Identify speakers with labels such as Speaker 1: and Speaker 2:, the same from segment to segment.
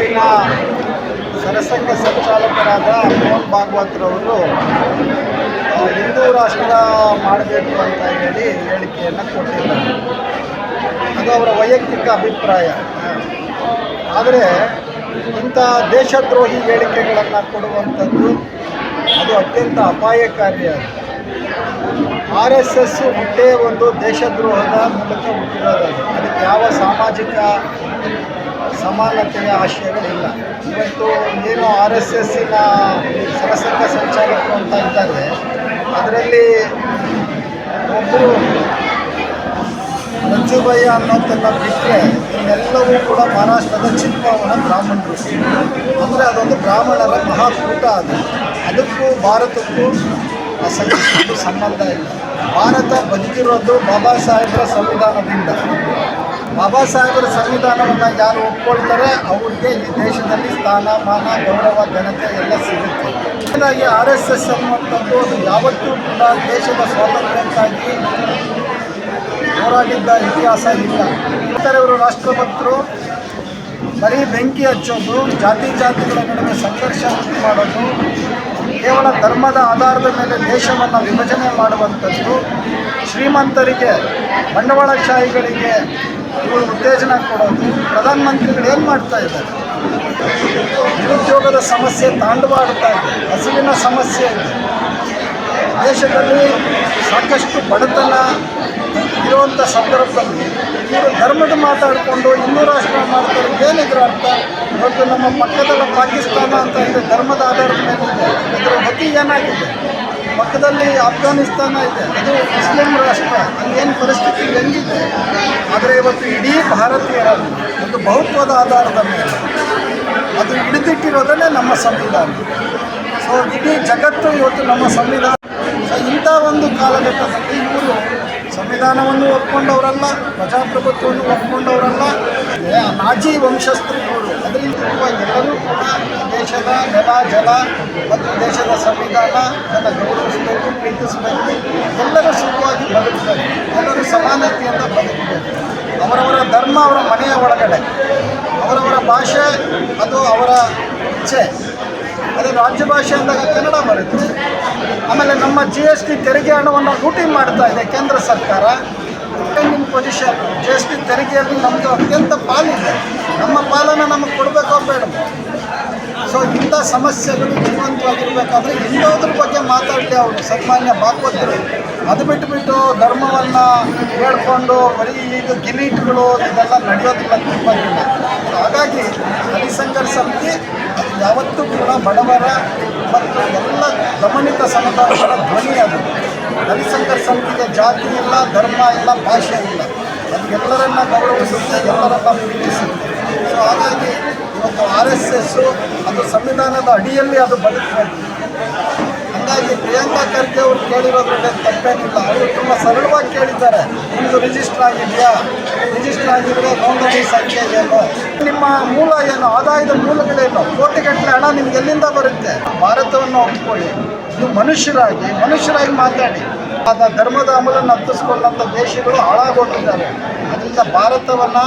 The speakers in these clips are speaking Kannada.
Speaker 1: ಎಸ್ಸಿನ ಸರಸಂಘ ಸಂಚಾಲಕರಾದ ಮೋಹನ್ ಭಾಗವತ್ರವರು ಹಿಂದೂ ರಾಷ್ಟ್ರ ಮಾಡಬೇಕು ಅಂತ ಹೇಳಿ ಹೇಳಿಕೆಯನ್ನು ಕೊಟ್ಟಿದ್ದಾರೆ. ಅದು ಅವರ ವೈಯಕ್ತಿಕ ಅಭಿಪ್ರಾಯ. ಆದರೆ ಇಂಥ ದೇಶದ್ರೋಹಿ ಹೇಳಿಕೆಗಳನ್ನು ಕೊಡುವಂಥದ್ದು ಅದು ಅತ್ಯಂತ ಅಪಾಯಕಾರಿಯಾಗಿದೆ ಆರ್ ಎಸ್ ಎಸ್ ಹುಟ್ಟೇ ಒಂದು ದೇಶದ್ರೋಹದ ಮೂಲಕ ಹುಟ್ಟಿರೋದಾಗಿದೆ ಅದಕ್ಕೆ ಯಾವ ಸಾಮಾಜಿಕ ಸಮಾನತೆಯ ಆಶಯಗಳಿಲ್ಲ. ಇವತ್ತು ಏನು ಆರ್ ಎಸ್ ಎಸ್ಸಿನ ಸರಸಂಘ ಸಂಚಾಲಕರು ಅಂತ ಇದ್ದಾರೆ. ಅದರಲ್ಲಿ ಒಬ್ಬರು ಮಂಜುಬಯ್ಯ ಅನ್ನೋದನ್ನು ಬಿಟ್ಟರೆ ಇನ್ನೆಲ್ಲವೂ ಕೂಡ ಮಹಾರಾಷ್ಟ್ರದ ಚಿತ್ಪಾವನ ಬ್ರಾಹ್ಮಣರು. ಅಂದರೆ ಅದೊಂದು ಬ್ರಾಹ್ಮಣರ ಮಹಾಕೂಟ ಅದು. ಅದಕ್ಕೂ ಭಾರತಕ್ಕೂ ಸಂಬಂಧ ಇಲ್ಲ. ಭಾರತ ಬದುಕಿರೋದು ಬಾಬಾ ಸಾಹೇಬರ ಸಂವಿಧಾನದಿಂದ. ಬಾಬಾ ಸಾಹೇಬರ ಸಂವಿಧಾನವನ್ನು ಯಾರು ಒಪ್ಕೊಳ್ತಾರೆ, ಅವ್ರಿಗೆ ಈ ದೇಶದಲ್ಲಿ ಸ್ಥಾನಮಾನ, ಗೌರವ, ಘನತೆ ಎಲ್ಲ ಸಿಗುತ್ತೆ. ಹೀಗಾಗಿ ಆರ್ ಎಸ್ ಎಸ್ ಅನ್ನುವಂಥದ್ದು ಅದು ಯಾವತ್ತೂ ಕೂಡ ದೇಶದ ಸ್ವಾತಂತ್ರ್ಯಕ್ಕಾಗಿ ಹೋರಾಡಿದ್ದ ಇತಿಹಾಸ ಇಲ್ಲ. ಇವರು ರಾಷ್ಟ್ರಭಕ್ತರು ಬರೀ ಬೆಂಕಿ ಹಚ್ಚೋದು, ಜಾತಿ ಜಾತಿಗಳ ನಡುವೆ ಸಂಘರ್ಷ ಉಂಟು ಮಾಡೋದು, ಕೇವಲ ಧರ್ಮದ ಆಧಾರದ ಮೇಲೆ ದೇಶವನ್ನು ವಿಭಜನೆ ಮಾಡುವಂಥದ್ದು ಶ್ರೀಮಂತರಿಗೆ, ಬಂಡವಾಳಶಾಹಿಗಳಿಗೆ ಇವರು ಉತ್ತೇಜನ ಕೊಡೋದು. ಪ್ರಧಾನಮಂತ್ರಿಗಳು ಏನು ಮಾಡ್ತಾ ಇದ್ದಾರೆ? ನಿರುದ್ಯೋಗದ ಸಮಸ್ಯೆ ತಾಂಡವಾಡ್ತಾ ಇದೆ. ಹಸಿವಿನ ಸಮಸ್ಯೆ ಇದೆ. ದೇಶದಲ್ಲಿ ಸಾಕಷ್ಟು ಬಡತನ ಇರುವಂಥ ಸಂದರ್ಭದಲ್ಲಿ ಇವರು ಧರ್ಮದ ಮಾತಾಡಿಕೊಂಡು ಹಿಂದೂ ರಾಷ್ಟ್ರ ಮಾಡ್ತಾರೆ. ಏನಿದ್ರು ಅರ್ಥ? ಇವತ್ತು ನಮ್ಮ ಪಕ್ಕದಲ್ಲ ಪಾಕಿಸ್ತಾನ ಅಂತ ಇದೆ. ಧರ್ಮದ ಆಧಾರದ ಮೇಲೆ ಇದೆ. ಇದರ ಗತಿ ಏನಾಗಿದೆ? ಪಕ್ಕದಲ್ಲಿ ಅಫ್ಘಾನಿಸ್ತಾನ ಇದೆ. ಅದು ಮುಸ್ಲಿಂ ರಾಷ್ಟ್ರ. ಅಲ್ಲಿ ಏನು ಪರಿಸ್ಥಿತಿ ಹೆಂಗಿದೆ? ಆದರೆ ಇವತ್ತು ಇಡೀ ಭಾರತೀಯರ ಒಂದು ಬಹುತ್ವದ ಆಧಾರದ ಮೇಲೆ ಅದು ಹಿಡಿದಿಟ್ಟಿರೋದನ್ನೇ ನಮ್ಮ ಸಂವಿಧಾನ. ಸೊ ಇಡೀ ಜಗತ್ತು ಇವತ್ತು ನಮ್ಮ ಸಂವಿಧಾನ. ಸೊ ಇಂಥ ಒಂದು ಕಾಲಘಟ್ಟದಲ್ಲಿ ಇವರು ಸಂವಿಧಾನವನ್ನು ಒಪ್ಕೊಂಡವರಲ್ಲ, ಪ್ರಜಾಪ್ರಭುತ್ವವನ್ನು ಒಪ್ಕೊಂಡವರಲ್ಲ. ನಾಜಿ ವಂಶಸ್ಥರು ಇವರು. ಅದರಿಂದ ದೇಶದ ಜನ ಜನ ಮತ್ತು ದೇಶದ ಸಂವಿಧಾನ ಅದನ್ನು ಗೌರವಿಸಬೇಕು, ಪ್ರೀತಿಸಬೇಕು, ಎಲ್ಲರೂ ಸುಖವಾಗಿ ಬದುಕಬೇಕು, ಎಲ್ಲರೂ ಸಮಾನತೆಯಿಂದ ಬದುಕಬೇಕು. ಅವರವರ ಧರ್ಮ ಅವರ ಮನೆಯ ಒಳಗಡೆ, ಅವರವರ ಭಾಷೆ ಅದು ಅವರ ಇಚ್ಛೆ. ಅದೇ ರಾಜ್ಯ ಭಾಷೆ ಅಂದಾಗ ಕನ್ನಡ ಬರುತ್ತೆ. ಆಮೇಲೆ ನಮ್ಮ ಜಿ ಎಸ್ ಟಿ ತೆರಿಗೆ ಹಣವನ್ನು ಲೂಟಿ ಮಾಡ್ತಾ ಇದೆ ಕೇಂದ್ರ ಸರ್ಕಾರ. ನಿಮ್ಮ ಪೊಸಿಷನ್ ಜಿ ಎಸ್ ಟಿ ತೆರಿಗೆಯಲ್ಲಿ ನಮ್ಮದು ಅತ್ಯಂತ ಪಾಲಿದೆ. ನಮ್ಮ ಪಾಲನ್ನು ನಮಗೆ ಕೊಡಬೇಕೋ ಬೇಡ ಸೊ ಇಂಥ ಸಮಸ್ಯೆಗಳು ಜೀವಂತವಾಗಿರಬೇಕಾದ್ರೆ ಇನ್ನೋದ್ರ ಬಗ್ಗೆ ಮಾತಾಡಲಿ ಅವರು. ಸನ್ಮಾನ್ಯ ಭಾಗವತರು. ಅದು ಬಿಟ್ಟುಬಿಟ್ಟು ಧರ್ಮವನ್ನು ಹೇಳ್ಕೊಂಡು ಬರೀ ಈಗ ಗಿಲೀಟ್ಗಳು ಇದೆಲ್ಲ ನಡೆಯೋದಿಲ್ಲ ತಿರುಪತಿಲ್ಲ ಹಾಗಾಗಿ ಹರಿಸಂಘರ್ ಸಮಿತಿ ಯಾವತ್ತೂ ಕೂಡ ಬಡವರ ಮತ್ತು ಎಲ್ಲ ಗಮನಿತ ಸಮುದಾಯಗಳ ಧ್ವನಿ ಅದು. ಹರಿಸಂಘರ್ ಸಮಿತಿಗೆ ಜಾತಿ ಇಲ್ಲ, ಧರ್ಮ ಇಲ್ಲ, ಭಾಷೆ ಇಲ್ಲ. ಅದು ಎಲ್ಲರನ್ನ ಗೌರವಿಸುತ್ತೆ, ಎಲ್ಲರನ್ನ ಪ್ರೀತಿಸುತ್ತೆ. ಹಾಗಾಗಿ ಇವತ್ತು ಆರ್ ಎಸ್ ಎಸ್ಸು ಅದು ಸಂವಿಧಾನದ ಅಡಿಯಲ್ಲಿ ಅದು ಬದುಕಬೇಕು ಹಾಗಾಗಿ ಪ್ರಿಯಾಂಕಾ ಖರ್ಗೆ ಅವರು ಕೇಳಿರೋದ್ರಲ್ಲಿ ತಪ್ಪೇನಿಲ್ಲ. ಅವರು ತುಂಬ ಸರಳವಾಗಿ ಕೇಳಿದ್ದಾರೆ. ನಿಮ್ಮದು ರಿಜಿಸ್ಟರ್ ಆಗಿದೆಯಾ? ರಿಜಿಸ್ಟರ್ ಆಗಿರುವ ನೋಂದಣಿ ಸಂಖ್ಯೆ ಏನು? ನಿಮ್ಮ ಮೂಲ ಏನು? ಆದಾಯದ ಮೂಲಗಳೇನು ಕೋಟಿಗಟ್ಟಲೆ ಹಣ ನಿಮ್ಗೆ ಎಲ್ಲಿಂದ ಬರುತ್ತೆ? ಭಾರತವನ್ನು ಒಪ್ಕೊಳ್ಳಿ. ನೀವು ಮನುಷ್ಯರಾಗಿ ಮನುಷ್ಯರಾಗಿ ಮಾತಾಡಿ. ಆದ ಧರ್ಮದ ಅಮಲನ್ನು ಹತ್ತಿಸ್ಕೊಂಡಂಥ ದೇಶಗಳು ಹಾಳಾಗೋಗಿದ್ದಾರೆ ಅದರಿಂದ ಭಾರತವನ್ನು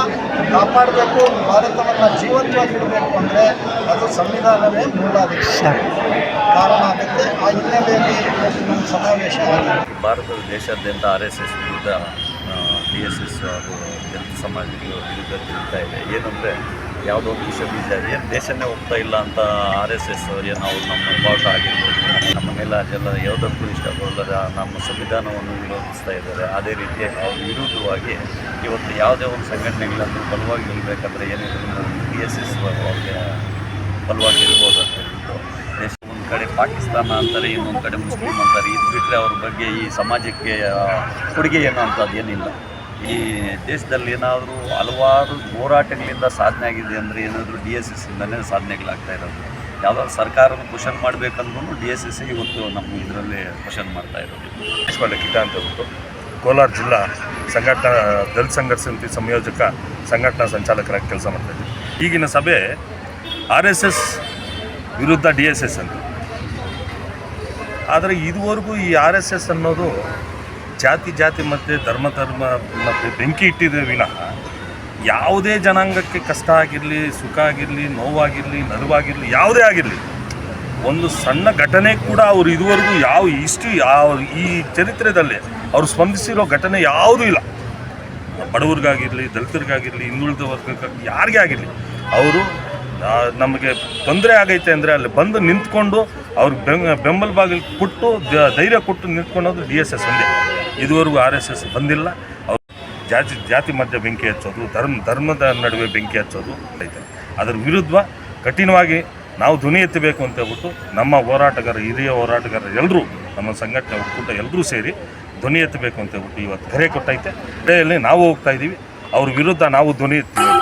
Speaker 1: ಕಾಪಾಡಬೇಕು ಭಾರತವನ್ನು ಜೀವಂತವಾಗಿಡಬೇಕು ಅಂದರೆ ಅದು ಸಂವಿಧಾನವೇ ಮೂಲ ಅದಕ್ಕೆ ಕಾರಣ ಆಗುತ್ತೆ. ಆ ಹಿನ್ನೆಲೆಯಲ್ಲಿ ನಮ್ಮ ಸಮಾವೇಶ
Speaker 2: ಭಾರತದ ದೇಶಾದ್ಯಂತ ಆರ್ ಎಸ್ ಎಸ್ ವಿರುದ್ಧ ಡಿ ಎಸ್ ಎಸ್ ಹಾಗೂ ದಲಿತ ಸಮಾಜ ವಿರುದ್ಧ ತಿರುಗ್ತಾ ಇದೆ. ಏನಂದರೆ ಯಾವುದೋ ಒಂದು ವಿಷ ಬೀಜ ಏನು ದೇಶನೇ ಹೋಗ್ತಾ ಇಲ್ಲ ಅಂತ ಆರ್ ಎಸ್ ಎಸ್ ಏನು ಅವ್ರು ನಮ್ಮ ಪಾಠ ಆಗಿರ್ಬೋದು ನಮ್ಮ ಜನ ಯಾವುದಕ್ಕೂ ಇಷ್ಟಪಡೋದ್ರ ನಮ್ಮ ಸಂವಿಧಾನವನ್ನು ವಿರೋಧಿಸ್ತಾ ಇದ್ದಾರೆ. ಅದೇ ರೀತಿ ಅವ್ರ ವಿರುದ್ಧವಾಗಿ ಇವತ್ತು ಯಾವುದೇ ಒಂದು ಸಂಘಟನೆಗಳನ್ನು ಬಲವಾಗಿ ನಿಲ್ಲಬೇಕಂದ್ರೆ ಏನಿದ್ರು ಡಿ ಎಸ್ ಎಸ್ ಅವ್ರಿಗೆ ಬಲವಾಗಿ ಇರ್ಬೋದು ಅಂತ ಹೇಳ್ಬಿಟ್ಟು ದೇಶ ಒಂದು ಕಡೆ ಪಾಕಿಸ್ತಾನ ಅಂತಾರೆ, ಇನ್ನೊಂದು ಕಡೆ ಮುಸ್ಲಿಂ ಅಂತಾರೆ. ಇದು ಬಿಟ್ಟರೆ ಅವ್ರ ಬಗ್ಗೆ ಈ ಸಮಾಜಕ್ಕೆ ಕೊಡುಗೆ ಏನೋ ಅಂಥದ್ದು ಏನಿಲ್ಲ. ಈ ದೇಶದಲ್ಲಿ ಏನಾದರೂ ಹಲವಾರು ಹೋರಾಟಗಳಿಂದ ಸಾಧನೆ ಆಗಿದೆ ಅಂದರೆ ಏನಾದರೂ ಡಿ ಎಸ್ ಎಸ್ ಇಂದಲೇ ಸಾಧನೆಗಳಾಗ್ತಾ ಇರೋದು. ಯಾವುದಾದ್ರು ಸರ್ಕಾರನ ಕ್ವಶನ್ ಮಾಡಬೇಕಂದ್ರೂ ಡಿ ಎಸ್ ಎಸ್ ಇವತ್ತು ನಮ್ಮ ಇದರಲ್ಲಿ ಕ್ವಶನ್ ಮಾಡ್ತಾ ಇರೋದು.
Speaker 3: ಕಿಟ ಅಂತ ಹೇಳ್ಬಿಟ್ಟು ಕೋಲಾರ ಜಿಲ್ಲಾ ಸಂಘಟನಾ, ದಲಿತ ಸಂಘರ್ಷ ಸಮಿತಿ ಸಂಯೋಜಕ ಸಂಘಟನಾ ಸಂಚಾಲಕರಾಗಿ ಕೆಲಸ ಮಾಡ್ತಾ ಇದ್ದೀವಿ ಈಗಿನ ಸಭೆ ಆರ್ ಎಸ್ ಎಸ್ ವಿರುದ್ಧ ಡಿ ಎಸ್ ಎಸ್ ಅಂತ. ಆದರೆ ಇದುವರೆಗೂ ಈ ಆರ್ ಎಸ್ ಎಸ್ ಅನ್ನೋದು ಜಾತಿ ಜಾತಿ ಮತ್ತು ಧರ್ಮ ಧರ್ಮ ಮತ್ತು ಬೆಂಕಿ ಇಟ್ಟಿದೆ ವಿನಃ ಯಾವುದೇ ಜನಾಂಗಕ್ಕೆ ಕಷ್ಟ ಆಗಿರಲಿ, ಸುಖ ಆಗಿರಲಿ, ನೋವಾಗಿರಲಿ, ನರವಾಗಿರಲಿ, ಯಾವುದೇ ಆಗಿರಲಿ, ಒಂದು ಸಣ್ಣ ಘಟನೆ ಕೂಡ ಅವರು ಇದುವರೆಗೂ ಯಾವ ಇಷ್ಟು ಯಾವ ಈ ಚರಿತ್ರೆದಲ್ಲಿ ಅವರು ಸ್ಪಂದಿಸಿರೋ ಘಟನೆ ಯಾವುದೂ ಇಲ್ಲ. ಬಡವ್ರಿಗಾಗಿರಲಿ, ದಲಿತರಿಗಾಗಿರಲಿ, ಹಿಂದುಳಿದ ವರ್ಗಕ್ಕಾಗಿ ಯಾರಿಗೇ ಆಗಿರಲಿ, ಅವರು ನಮಗೆ ತೊಂದರೆ ಆಗೈತೆ ಅಂದರೆ ಅಲ್ಲಿ ಬಂದು ನಿಂತ್ಕೊಂಡು ಅವ್ರಿಗೆ ಬೆಂ ಬೆಂಬಲ ಬಾಗಿಲು ಕೊಟ್ಟು ಧೈರ್ಯ ಕೊಟ್ಟು ನಿಂತ್ಕೊಳ್ಳೋದು ಡಿ ಎಸ್ ಎಸ್ ಒಂದೇ ಇದುವರೆಗೂ ಆರ್ ಎಸ್ ಎಸ್ ಬಂದಿಲ್ಲ. ಅವ್ರು ಜಾತಿ ಜಾತಿ ಮಧ್ಯೆ ಬೆಂಕಿ ಹಚ್ಚೋದು, ಧರ್ಮ ಧರ್ಮದ ನಡುವೆ ಬೆಂಕಿ ಹಚ್ಚೋದು ಐತೆ ಅದರ ವಿರುದ್ಧ ಕಠಿಣವಾಗಿ ನಾವು ಧ್ವನಿ ಎತ್ತಬೇಕು ಅಂತ ಹೇಳ್ಬಿಟ್ಟು ನಮ್ಮ ಹೋರಾಟಗಾರ, ಹಿರಿಯ ಹೋರಾಟಗಾರ ಎಲ್ಲರೂ ನಮ್ಮ ಸಂಘಟನೆ ಒಕ್ಕೂಟ ಎಲ್ಲರೂ ಸೇರಿ ಧ್ವನಿ ಎತ್ತಬೇಕು ಅಂತ ಹೇಳ್ಬಿಟ್ಟು ಇವತ್ತು ಕರೆ ಕೊಟ್ಟೈತೆ. ಕಡೆಯಲ್ಲಿ ನಾವು ಹೋಗ್ತಾ ಇದ್ದೀವಿ. ಅವ್ರ ವಿರುದ್ಧ ನಾವು ಧ್ವನಿ ಎತ್ತೀವಿ.